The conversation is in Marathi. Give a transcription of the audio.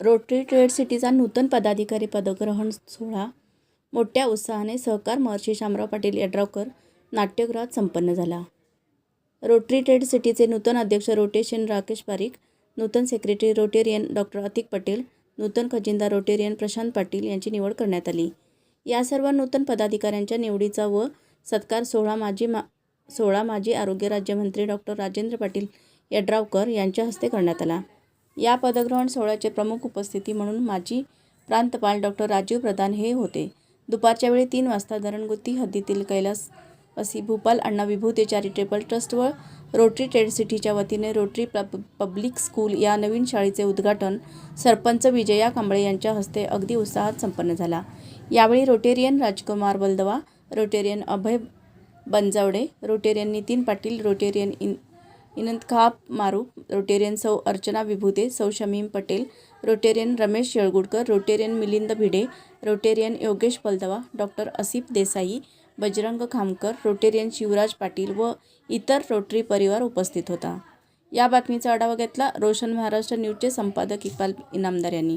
रोटरी ट्रेड सिटीचा नूतन पदाधिकारी पदग्रहण सोहळा. मोठ्या उत्साहाने सहकार महर्षी शामराव पाटील यड्रावकर नाट्यगृहात संपन्न झाला. रोटरी ट्रेड सिटीचे नूतन अध्यक्ष रोटेशन राकेश पारिक नूतन secretary Rotarian doctor Atik Patel नूतन खजिनदार रोटेरियन प्रशांत पाटील यांची निवड करण्यात आली. या सर्व नूतन पदाधिकाऱ्यांच्या निवडीचा व सत्कार सोहळा माजी मा सोहळा माजी आरोग्य राज्यमंत्री डॉक्टर राजेंद्र पाटील यड्रावकर यांच्या हस्ते करण्यात आला. या पदग्रहण सोहळ्याचे प्रमुख उपस्थिती म्हणून माजी प्रांतपाल डॉक्टर राजीव प्रधान हे होते. दुपारच्या वेळी तीन वाजता धरणगुत्ती हद्दीतील कैलास असी भूपाल अण्णा विभूते चॅरिटेबल ट्रस्ट व रोटरी ट्रेड सिटीच्या वतीने रोटरी पब पब्लिक स्कूल या नवीन शाळेचे उद्घाटन सरपंच विजया कांबळे यांच्या हस्ते अगदी उत्साहात संपन्न झाला. यावेळी rotarian Rajkumar Baldawa rotarian Abhay Banjawade rotarian Nitin Patil rotarian in इनंतखाप मारूप रोटेरियन सौ अर्चना विभूते सौ Shamim Patel rotarian Ramesh Yelgudkar rotarian Milind Bhide rotarian Yogesh Paldawa doctor Asif Desai Bajrang Khamkar rotarian Shivraj Patil व इतर रोटरी परिवार उपस्थित होता. या बातमीचा आढावा घेतला रोशन महाराष्ट्र न्यूजचे संपादक इक्बाल इनामदार यांनी.